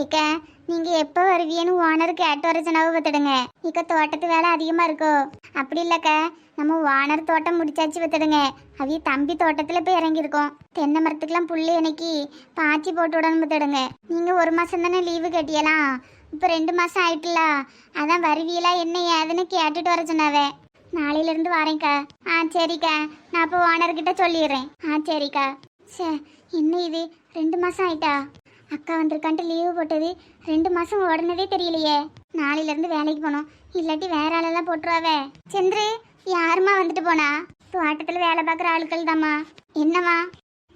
இக்க நீங்க எப்ப வருவீங்கன்னு ஓனர் கேட்டு வர சொன்னாவ பார்த்துடுங்க இக்க தோட்டத்து வேலை அதிகமா இருக்கோ? அப்படி இல்லக்க நம்ம ஓனர் தோட்டம் முடிச்சாச்சு பார்த்துடுங்க அவிய தம்பி தோட்டத்துல போய் இறங்கியிருக்கோம். தென்னை மரத்துக்கெல்லாம் புள்ளி எனக்கு பாத்தி போட்டு விடணும் பார்த்துடுங்க நீங்க ஒரு மாசம் தானே லீவு கட்டியலாம். இப்போ ரெண்டு மாசம் ஆயிட்டுல அதான் வருவீங்களா என்ன ஏதுன்னு கேட்டுட்டு வர சொன்னாவே. நாளையில இருந்து வரேன்க்கா. ஆ சரிக்கா. நான் இப்போ ஓனர்கிட்ட சொல்லிடுறேன். ஆ சரிக்கா. சே என்ன இது? ரெண்டு மாசம் ஆயிட்டா? அக்கா வந்திருக்கான்ட்டு லீவு போட்டது ரெண்டு மாசம் ஓடுனதே தெரியலையே. நாளையிலேருந்து வேலைக்கு போகணும். இல்லாட்டி வேற ஆளெல்லாம் போட்டுருவாவே. சந்திரு யாரும்மா வந்துட்டு போனா? தோட்டத்தில் வேலை பார்க்குற ஆட்கள் தாம்மா என்னம்மா?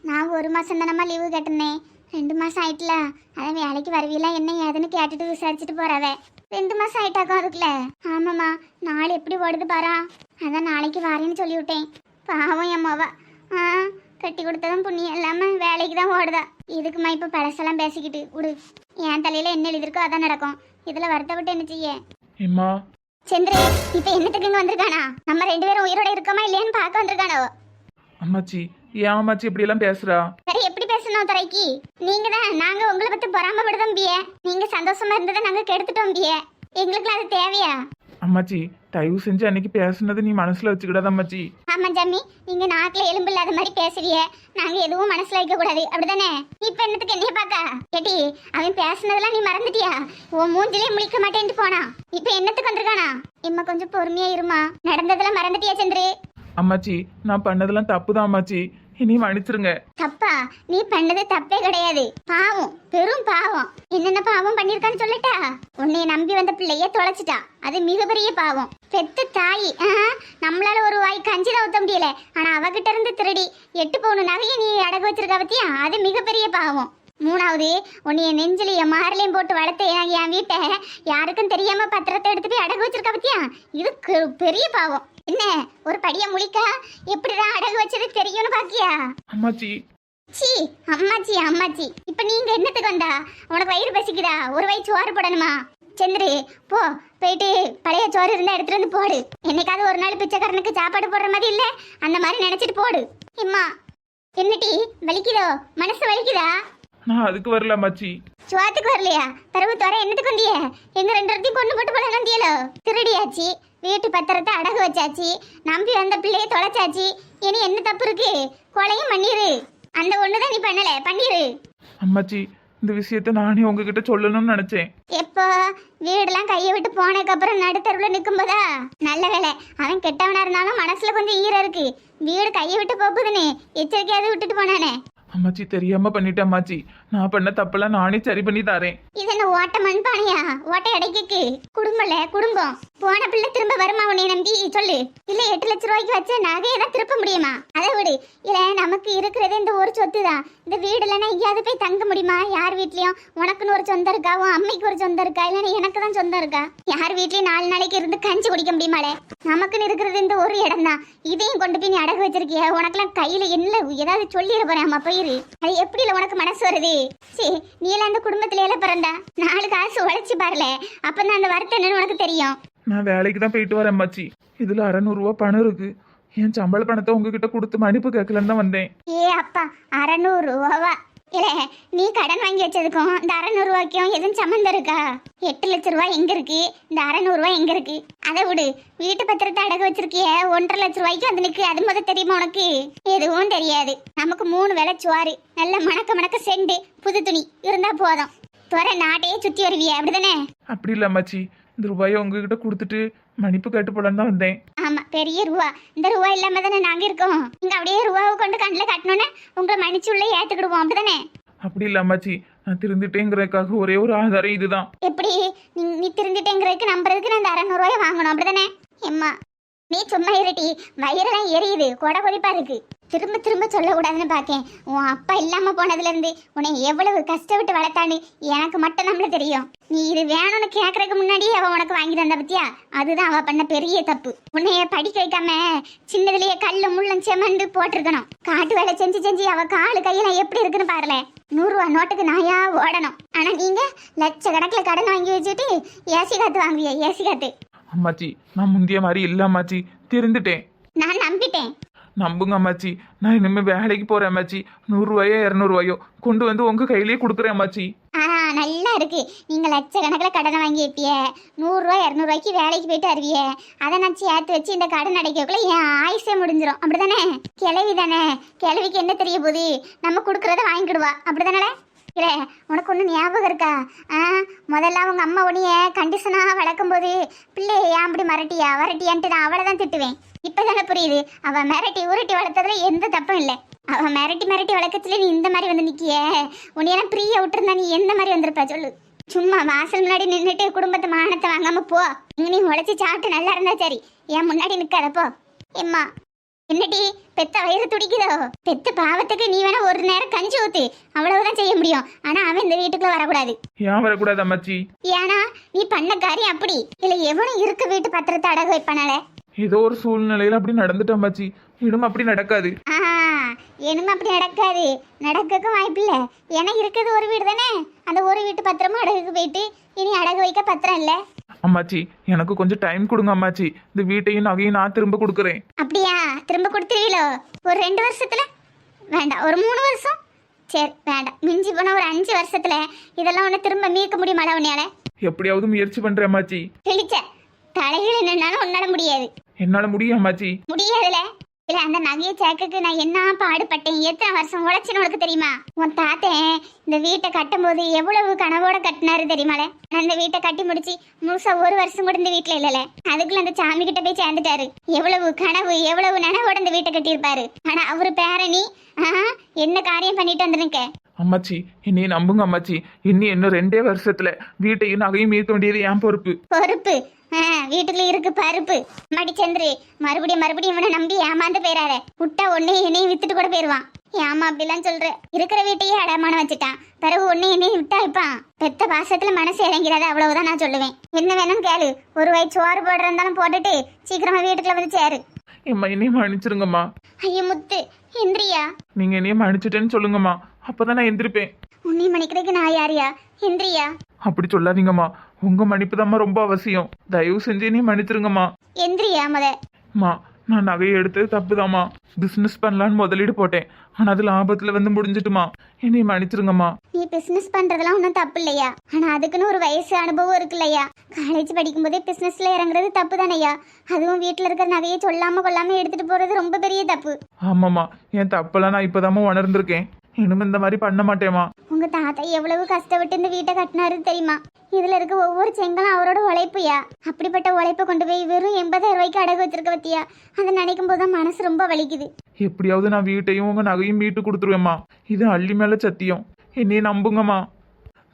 நான் ஒரு மாதம் தானம்மா லீவு கேட்டிருந்தேன் ரெண்டு மாதம் ஆயிட்டுல. அதான் வேலைக்கு வருவீங்களா என்ன ஏதுன்னு கேட்டுட்டு விசாரிச்சுட்டு போறாவே. ரெண்டு மாதம் ஆயிட்டாக்கா அதுக்குள்ள. ஆமாம்மா நாள் எப்படி ஓடுது பாரா. அதான் நாளைக்கு வரேன்னு சொல்லிவிட்டேன். பாவம் என் மவ. ஆ கட்டி கொடுத்ததும் புண்ணியம் இல்லாம வேலைக்கு தான் ஓடுதா? இதுக்குமா இப்ப பழசெல்லாம் பேசிக்கிட்டு விடு. என் தலையில என்ன எழுதிருக்கோ அதான் நடக்கும். இதுல வருத்தப்பட்டு என்ன செய்ய? எம்மா சந்திரே இப்ப என்னத்துக்கு இங்க வந்திருக்கானா? நம்ம ரெண்டு பேரும் உயிரோட இருக்கோமா இல்லையான்னு பார்க்க வந்திருக்கானோ? அம்மாச்சி ஏன் அம்மாச்சி இப்படி எல்லாம் பேசுறா? வேற எப்படி பேசணும் துறைக்கு நீங்க தான் நாங்க உங்களை பத்தி பொறாமப்படுதோம் பிய. நீங்க சந்தோஷமா இருந்ததை நாங்க கெடுத்துட்டோம் பிய. எங்களுக்குலாம் அது தேவையா? அம்மாச்சி தயவு செஞ்சு அன்னைக்கு பேசுனது நீ மனசுல வச்சுக்கிடாத அம்மாச்சி. ஆமா ஜாமி நீங்க நாக்குல எலும்பு இல்லாத மாதிரி பேசுறிய நாங்க எதுவும் மனசுல வைக்க கூடாது அப்படிதானே இப்ப என்னத்துக்கு என்னைய பாக்க கேட்டி அவன் பேசுனதெல்லாம் நீ மறந்துட்டியா? உன் மூஞ்சிலே முழிக்க மாட்டேன்ட்டு போனா. இப்ப என்னத்துக்கு வந்திருக்கானா? இம்மா கொஞ்சம் பொறுமையா இருமா நடந்ததெல்லாம் மறந்துட்டியா சந்திரு அம்மாச்சி நான் பண்ணதெல்லாம் தப்பு தான் அம்மாச்சி. இனி மன்னிச்சிருங்க. தப்பா. நீ பண்ணது தப்பே கிடையாது. பாவம். பெரும் பாவம். என்னென்ன பாவம் பண்ணிருக்கான்னு சொல்லட்டா உன்னைய நம்பி வந்த பிள்ளைய தொலைச்சிட்டா. அது மிகப்பெரிய பாவம். பெத்த தாய் நம்மளால ஒரு வாய் கஞ்சி தான் ஊத்த முடியல. ஆனா அவகிட்ட இருந்து திருடி எட்டு பவுன் நகையை நீ அடகு வச்சிருக்க பத்தியா? அது மிகப்பெரிய பாவம். மூணாவது உன்னைய நெஞ்சிலையும் மாரிலையும் போட்டு வளர்த்த என் என் வீட்டை யாருக்கும் தெரியாம பத்திரத்தை எடுத்து போய் அடகு வச்சிருக்க பத்தியா? இது பெரிய பாவம். என்ன ஒரு படிய முழிக்க? எப்படிதான் அடகு வச்சது தெரியும்னு பாக்கியா? அம்மாச்சி. சீ அம்மாச்சி அம்மாச்சி. இப்ப நீங்க என்னத்துக்கு வந்தா? உனக்கு வயிறு பசிக்குதா? ஒரு வயிறு சோறு போடணுமா? சந்திரு போ. போயிட்டு பழைய சோறு இருந்தா எடுத்துட்டு வந்து போடு. என்னைக்காவது ஒரு நாள் பிச்சைக்காரனுக்கு சாப்பாடு போடுற மாதிரி இல்ல? அந்த மாதிரி நினைச்சிட்டு போடு. இம்மா. என்னடி வலிக்குதோ? மனசு வலிக்குதா? நான் அதுக்கு வரல அம்மாச்சி. சுவாத்துக்கு வரலையா? பிறகு தர என்னத்துக்கு வந்திய? எங்க ரெண்டு இடத்தையும் கொண்டு போட்டு போல வந்தியலோ திருடியாச்சு. வீட்டு பத்திரத்தை அடகு வச்சாச்சு. நம்பி வந்த பிள்ளைய தொலைச்சாச்சு. இனி என்ன தப்பு இருக்கு? கொலையும் பண்ணிரு. அந்த ஒண்ணுதான் நீ பண்ணல. பண்ணிரு. அம்மாச்சி இந்த விஷயத்த நானே உங்ககிட்ட சொல்லணும்னு நினைச்சேன். எப்போ? வீடெல்லாம் கையை விட்டு போனதுக்கு அப்புறம் நடுத்தருவில் நிற்கும் போதா நல்ல வேலை அவன் கெட்டவனா இருந்தாலும் மனசுல கொஞ்சம் ஈரம் இருக்கு. வீடு கையை விட்டு போகுதுன்னு எச்சரிக்கையாவது விட்டுட்டு போனானே. அம்மாச்சி தெரியாம பண்ணிட்டேன் அம்மாச்சி. நான் பண்ண தப்பெல்லாம் நானே சரி பண்ணி தரேன். இது என்ன ஓட்ட மண்பானையா? ஓட்ட அடைக்கிக்கு. குடும்பம்ல குடும்பம். போன பிள்ளை திரும்ப வருமா உன்னை நம்பி? சொல்லு. இல்ல எட்டு லட்சம் ரூபாய்க்கு வச்ச நகையை தான் திருப்ப முடியுமா? அதை விடு. இல்ல நமக்கு இருக்கிறது இந்த ஒரு சொத்து தான் இந்த வீடு இல்லைன்னா எங்கேயாவது போய் தங்க முடியுமா? யார் வீட்லயும்? உனக்குன்னு ஒரு சொந்தம் இருக்கா? உன் அம்மைக்கு ஒரு சொந்தம் இருக்கா? இல்லைன்னா எனக்கு தான் சொந்தம் இருக்கா? யார் வீட்லயும் நாலு நாளைக்கு இருந்து கஞ்சி குடிக்க முடியுமாளே நமக்குன்னு இருக்கிறது இந்த ஒரு இடம் தான் இதையும் கொண்டு போய் நீ அடகு வச்சிருக்கிய? உனக்கெல்லாம் கையில என்ன? ஏதாவது சொல்லிட போறேன் அம்மா போயிரு. அது எப்படி உனக்கு மனசு வருது? சரி நீ எல்லாம் அந்த குடும்பத்துல எல்லாம் பிறந்தா? நாலு காசு உழைச்சு பாருல அப்பதான் அந்த வருத்தம் என்னன்னு உனக்கு தெரியும். நான் வேலைக்கு தான் போயிட்டு வரேன் அம்மாச்சி. இதுல அறநூறுவா பணம் இருக்கு. என் சம்பள பணத்தை உங்ககிட்ட கொடுத்து மன்னிப்பு கேட்கலன்னு தான் வந்தேன். ஏ அப்பா அறநூறு ரூபாவா இல்ல நீ கடன் வாங்கி வச்சதுக்கும் இந்த அறநூறு எதுவும் சம்மந்தம் இருக்கா? எட்டு லட்ச ரூபாய் எங்க இருக்கு? இந்த அறநூறுவா எங்க இருக்கு? அதை விடு. வீட்டு பத்திரத்தை அடகு வச்சிருக்கிய ஒன்றரை லட்ச ரூபாய்க்கு வந்து நிற்கு அது முதல் தெரியுமா உனக்கு? எதுவும் தெரியாது. நமக்கு மூணு வேளை சுவாரு நல்ல மணக்க மணக்க செண்டு புது துணி. இருந்தா போதும். துறை நாட்டையே சுத்தி வருவிய அப்படிதானே? அப்படி இல்லை அம்மாச்சி. இந்த ரூபாயை உங்ககிட்ட கொடுத்துட்டு மன்னிப்பு கேட்டு போலான்னு தான் வந்தேன். ஆமா பெரிய ரூபா. இந்த ரூபா இல்லாம தானே நாங்க இருக்கோம். இங்க அப்படியே ரூபாவை கொண்டு கண்ணில் கட்டணும்னு உங்களை மன்னிச்சு உள்ள ஏத்துக்கிடுவோம் அப்படிதானே? அப்படி இல்லை அம்மாச்சி. நான் திருந்துட்டேங்கிறதுக்காக ஒரே ஒரு ஆதாரம் இதுதான். எப்படி? நீ நீ திருந்திட்டேங்கிறதுக்கு நம்புறதுக்கு நான் இந்த அறநூறுவாயை வாங்கணும் அப்படிதானே? எம்மா நீ சும்மா இருட்டி வயிறெல்லாம் எரியுது. கொடை கொதிப்பா இருக்கு. திரும்ப திரும்ப சொல்லக்கூடாதுன்னு பார்த்தேன் உன் அப்பா இல்லாம போனதுலேருந்து உன்னை எவ்வளவு கஷ்டப்பட்டு வளர்த்தான்னு எனக்கு மட்டும் நம்மள தெரியும். நீ இது வேணும்னு கேட்கறதுக்கு முன்னாடியே அவ உனக்கு வாங்கி தந்த பத்தியா? அதுதான் அவ பண்ண பெரிய தப்பு. உன்னைய படிக்க வைக்காம சின்னதுலயே கல்லு முள்ளம் செமண்டு போட்டிருக்கணும். காட்டு வேலை செஞ்சு செஞ்சு அவ காலு கையெல்லாம் எப்படி இருக்குன்னு பாருல நூறுரூவா நோட்டுக்கு நாயா ஓடணும். ஆனா நீங்க லட்சக்கணக்கில் கடன் வாங்கி வச்சுட்டு ஏசி காத்து வாங்குவிய ஏசி காத்து. அம்மாச்சி நான் முந்திய மாதிரி இல்லை அம்மாச்சி. திருந்துட்டேன். நான் நம்பிட்டேன். நம்புங்க அம்மாச்சி. நான் இனிமேல் வேலைக்கு போகிறேன் அம்மாச்சி. நூறுரூவாயோ இரநூறுவாயோ கொண்டு வந்து உங்கள் கையிலேயே கொடுக்குறேன் அம்மாச்சி. ஆ நல்லா இருக்கு. நீங்க லட்சக்கணக்கில் கடனை வாங்கி வைப்பிய. நூறுரூவா இரநூறுவாய்க்கு வேலைக்கு போயிட்டு வருவிய. அதை நான் சேர்த்து வச்சு இந்த கடன் அடைக்கக்குள்ள என் ஆயுசே முடிஞ்சிடும் அப்படிதானே கிளவி தானே கிளவிக்கு என்ன தெரிய போகுது? நம்ம கொடுக்கறத வாங்கிக்கிடுவா. அப்படிதானே இல்லை உனக்கு ஒன்றும் ஞாபகம் இருக்கா? ஆ முதல்ல அவங்க அம்மா உன்னைய கண்டிஷனாக வளர்க்கும் போது பிள்ளைய ஏன் அப்படி மரட்டியா? வரட்டியான்ட்டு நான் அவளை தான் திட்டுவேன். இப்போதானே புரியுது. அவள் மிரட்டி உருட்டி வளர்த்ததுல எந்த தப்பும் இல்லை. அவள் மிரட்டி மிரட்டி வளர்க்கத்துல நீ இந்த மாதிரி வந்து நிற்கிய உன்னையெல்லாம் ஃப்ரீயாக விட்டுருந்தா நீ எந்த மாதிரி வந்திருப்ப? சொல்லு. சும்மா வாசல் முன்னாடி நின்றுட்டு குடும்பத்தை மானத்தை வாங்காமல் போ. இங்க நீ உழைச்சி சாப்பிட்டு நல்லா இருந்தா சரி. ஏன் முன்னாடி நிற்காதப்போ எம்மா என்னடி பெத்த வயிறு துடிக்குதோ? பெத்த பாவத்துக்கு நீ வேணா ஒரு நேரம் கஞ்சி ஊத்து. அவ்வளவுதான் செய்ய முடியும். ஆனா அவன் இந்த வீட்டுக்குள்ள வரக்கூடாது. ஏன் வரக்கூடாது அம்மாச்சி? ஏன்னா நீ பண்ண காரியம் அப்படி. இல்ல எவனும் இருக்க வீட்டு பத்திரத்தை அடகு வைப்பானால? ஏதோ ஒரு சூழ்நிலையில அப்படி நடந்துட்டு அம்மாச்சி. இனிமே அப்படி நடக்காது. ஆ இனிமே அப்படி நடக்காது. நடக்கக்கும் வாய்ப்பில்லை ஏன்னா இருக்கிறது ஒரு வீடு தானே. அந்த ஒரு வீட்டு பத்திரமும் அடகுக்கு போயிட்டு இனி அடகு வைக்க பத்திரம் இல்லை. அம்மாச்சி எனக்கு கொஞ்சம் டைம் கொடுங்க அம்மாச்சி. இந்த வீட்டையும் நகையும் நான் திரும்ப கொடுக்குறேன். அப்படியா? திரும்ப கொடுத்துருவீளோ? ஒரு ரெண்டு வருஷத்துல? வேண்டாம் ஒரு மூணு வருஷம்? சரி வேண்டாம். மிஞ்சி போனா ஒரு அஞ்சு வருஷத்துல இதெல்லாம் ஒன்று திரும்ப மீட்க முடியுமாடா உன்னையால? எப்படியாவது முயற்சி பண்றேன் அம்மாச்சி. கிழிச்ச தலைகீழ நின்னாலும் உன்னால முடியாது. என்னால முடியும் அம்மாச்சி. முடியாதுல? இல்ல அந்த நகையை சேர்க்கக்கு நான் என்ன பாடுபட்டேன்? எத்தனை வருஷம் உழைச்சுன்னு உனக்கு தெரியுமா? உன் தாத்தன் இந்த வீட்டை கட்டும்போது எவ்வளவு கனவோட கட்டினாரு தெரியுமால? நான் இந்த வீட்டை கட்டி முடிச்சு முழுசா ஒரு வருஷம் கூட இந்த வீட்டுல இல்லல. அதுக்குள்ள அந்த சாமி கிட்ட போய் சேர்ந்துட்டாரு. எவ்வளவு கனவு எவ்வளவு நனவோட இந்த வீட்டை கட்டியிருப்பாரு. ஆனா அவரு பேரணி என்ன காரியம் பண்ணிட்டு வந்திருக்க? அம்மாச்சி என்னைய நம்புங்க அம்மாச்சி. இன்னும் இன்னும் ரெண்டே வருஷத்துல வீட்டையும் நகையும் மீட்க வேண்டியது என் பொறுப்பு. பொறுப்பு? வீட்டுக்குள்ள இருக்கு பருப்பு. மடி சந்திரு மறுபடியும் மறுபடியும் இவனை நம்பி ஏமாந்து போயிடாத விட்டா ஒன்னே என்னையும் வித்துட்டு கூட போயிருவான். ஏமா அப்படிலாம் சொல்ற? இருக்கிற வீட்டையே அடமானம் வச்சுட்டான். பிறகு ஒன்னே என்னையும் விட்டா பெத்த பாசத்துல மனசு இறங்கிறாது அவ்வளவுதான் நான் சொல்லுவேன். என்ன வேணும்னு கேளு. ஒரு வயசு சோறு போடுற இருந்தாலும் போட்டுட்டு சீக்கிரமா வீட்டுக்குள்ள வந்து சேரு. எம்மா என்னையும் மன்னிச்சிருங்கம்மா. ஐயோ முத்து. இந்திரியா நீங்க என்னையும் மன்னிச்சிட்டேன்னு சொல்லுங்கம்மா. அப்பதான் நான் எந்திரிப்பேன். உன்னை மணிக்கிறதுக்கு நான் யாரியா இந்திரியா அப்படி சொல்லாதீங்கம்மா. உங்க மன்னிப்பு ரொம்ப அவசியம். தயவு செஞ்சு என்னையும் மன்னிச்சிருங்கம்மா. எந்திரியா முத? அம்மா நான் நகையை எடுத்தது தப்புதாம்மா. பிஸ்னஸ் பண்ணலான்னு முதலீடு போட்டேன். ஆனால் அது லாபத்தில் வந்து முடிஞ்சிட்டுமா. என்னை மன்னிச்சிருங்கம்மா. நீ பிசினஸ் பண்றதெல்லாம் ஒன்றும் தப்பு இல்லையா ஆனா அதுக்குன்னு ஒரு வயசு அனுபவம் இருக்கு இல்லையா காலேஜ் படிக்கும்போதே பிசினஸ்ல இறங்குறது தப்பு தானையா அதுவும் வீட்டில் இருக்கிற நகையை சொல்லாம கொள்ளாம எடுத்துட்டு போறது ரொம்ப பெரிய தப்பு. ஆமாம்மா என் தப்பெல்லாம் நான் இப்போதாம்மா உணர்ந்திருக்கேன். இனிமே இந்த மாதிரி பண்ண மாட்டேம்மா. உங்க தாத்தா எவ்வளவு கஷ்டப்பட்டு இந்த வீட்டை கட்டினாரு தெரியுமா? இதுல இருக்க ஒவ்வொரு செங்கலும் அவரோட உழைப்புயா? அப்படிப்பட்ட உழைப்பை கொண்டு போய் வெறும் எண்பதாயிரம் ரூபாய்க்கு அடகு வச்சிருக்க பத்தியா? அதை நினைக்கும் போது தான் மனசு ரொம்ப வலிக்குது. எப்படியாவது நான் வீட்டையும் உங்கள் நகையும் மீட்டு கொடுத்துருவேம்மா. இது அள்ளி மேலே சத்தியம். என்னைய நம்புங்கம்மா.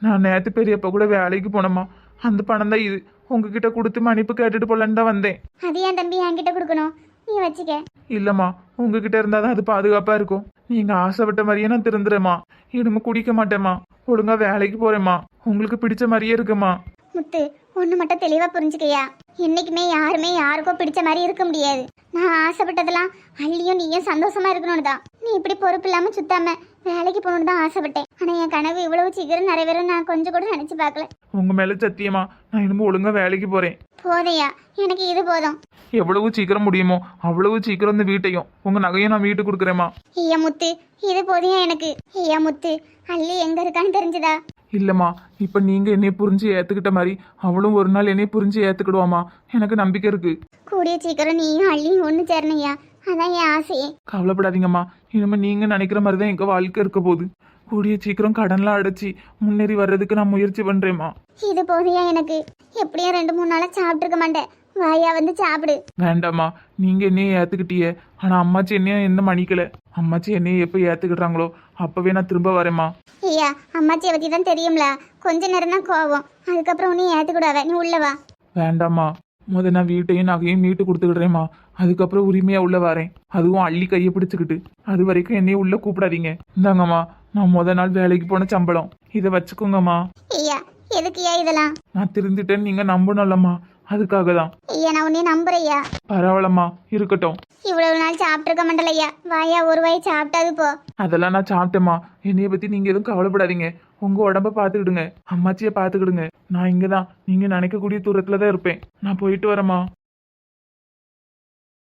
நான் நேற்று பெரியப்ப கூட வேலைக்கு போனேம்மா. அந்த பணம் தான் இது. உங்ககிட்ட கொடுத்து மன்னிப்பு கேட்டுட்டு போலான்னு தான் வந்தேன். அது ஏன் தம்பி என்கிட்ட கொடுக்கணும்? நீ வச்சுக்க. இல்லைம்மா. உங்ககிட்ட இருந்தால் தான் அது பாதுகாப்பாக இருக்கும். நீங்கள் ஆசைப்பட்ட மாதிரியே நான் திருந்துறேம்மா. இனிமே குடிக்க மாட்டேம்மா. ஒழுங்கா வேலைக்கு போகிறேம்மா உங்களுக்கு பிடிச்ச மாதிரியே இருக்குமா? முத்து ஒன்று மட்டும் தெளிவாக புரிஞ்சுக்கையா? என்னைக்குமே யாருமே யாருக்கோ பிடிச்ச மாதிரி இருக்க முடியாது. நான் ஆசைப்பட்டதெல்லாம் அள்ளியும் நீயும் சந்தோஷமா இருக்கணும்னு தான். நீ இப்படி பொறுப்பு இல்லாமல் சுத்தாம வேலைக்கு போகணும்னு தான் ஆசைப்பட்டேன். ஆனால் என் கனவு இவ்வளவு சீக்கிரம் நிறைவேறும் நான் கொஞ்சம் கூட நினச்சி பார்க்கல. உங்கள் மேலே சத்தியமா நான் இனிமே ஒழுங்கா வேலைக்கு போகிறேன் போதையா? எனக்கு இது போதும். எவ்வளவு சீக்கிரம் முடியுமோ அவ்வளவு சீக்கிரம் இந்த வீட்டையும் உங்கள் நகையும் நான் வீட்டுக்கு கொடுக்குறேம்மா. ஐயா முத்து இது போதையா எனக்கு. ஐயா முத்து அள்ளி எங்க இருக்கான்னு தெரிஞ்சுதா? இல்லைம்மா இப்போ நீங்கள் என்னைய புரிஞ்சு ஏற்றுக்கிட்ட மாதிரி அவளும் ஒரு நாள் என்னைய புரிஞ்சு ஏற்றுக்கிடுவாம்மா எனக்கு நம்பிக்கை இருக்குது கூடிய சீக்கிரம் நீயும் அள்ளியும் ஒன்று சேரணையா? அதான் என் ஆசையே. கவலைப்படாதீங்கம்மா. இனிமேல் நீங்கள் நினைக்கிற மாதிரி தான் எங்கள் வாழ்க்கை இருக்க போகுது. கூடிய சீக்கிரம் கடன்லாம் அடைச்சி முன்னேறி வர்றதுக்கு நான் முயற்சி பண்ணுறேம்மா இது போதையா எனக்கு? எப்படியும் ரெண்டு மூணு நாளாக சாப்பிட்ருக்க மாட்டேன். வாயா வந்து சாப்பிடு. வேண்டாம்மா நீங்கள் என்னைய ஏற்றுக்கிட்டியே ஆனால் அம்மாச்சி என்னைய என்ன மன்னிக்கல. அம்மாச்சி என்னைய எப்போ ஏற்றுக்கிட்டாங்களோ அப்போவே நான் திரும்ப வரேம்மா. ஐயா அம்மாச்சியை பற்றி தான் தெரியும்ல. கொஞ்ச நேரம் தான் கோவம். அதுக்கப்புறம் நீ ஏற்றுக்கூடாத நீ உள்ள வா. வேண்டாம்மா. முத நான் வீட்டையும் நகையும் மீட்டு கொடுத்துக்கிடுறேம்மா. அதுக்கப்புறம் உரிமையாக உள்ள வரேன். அதுவும் அள்ளி கையை பிடிச்சிக்கிட்டு. அது வரைக்கும் என்னைய உள்ள கூப்பிடாதீங்க. இந்தாங்கம்மா நான் முத நாள் வேலைக்கு போன சம்பளம். இதை வச்சுக்கோங்கம்மா. ஐயா எதுக்குயா இதெல்லாம்? நான் திருந்திட்டேன்னு நீங்கள் நம்பணும்லம்மா. அதுக்காக தான் ஐயா நான் உன்னை நம்புறையா பரவாயில்லம்மா இருக்கட்டும். இவ்வளவு நாள் சாப்பிட்ருக்க மாட்டலையா வாயா ஒரு வாய் சாப்பிட்டாது போ. அதெல்லாம் நான் சாப்பிட்டேம்மா. என்னைய பற்றி நீங்கள் எதுவும் கவலைப்படாதீங்க. உங்கள் உடம்ப பார்த்துக்கிடுங்க. அம்மாச்சியை பார்த்துக்கிடுங்க. நான் இங்கே தான் நீங்கள் நினைக்கக்கூடிய தூரத்தில் தான் இருப்பேன். நான் போயிட்டு வரேம்மா.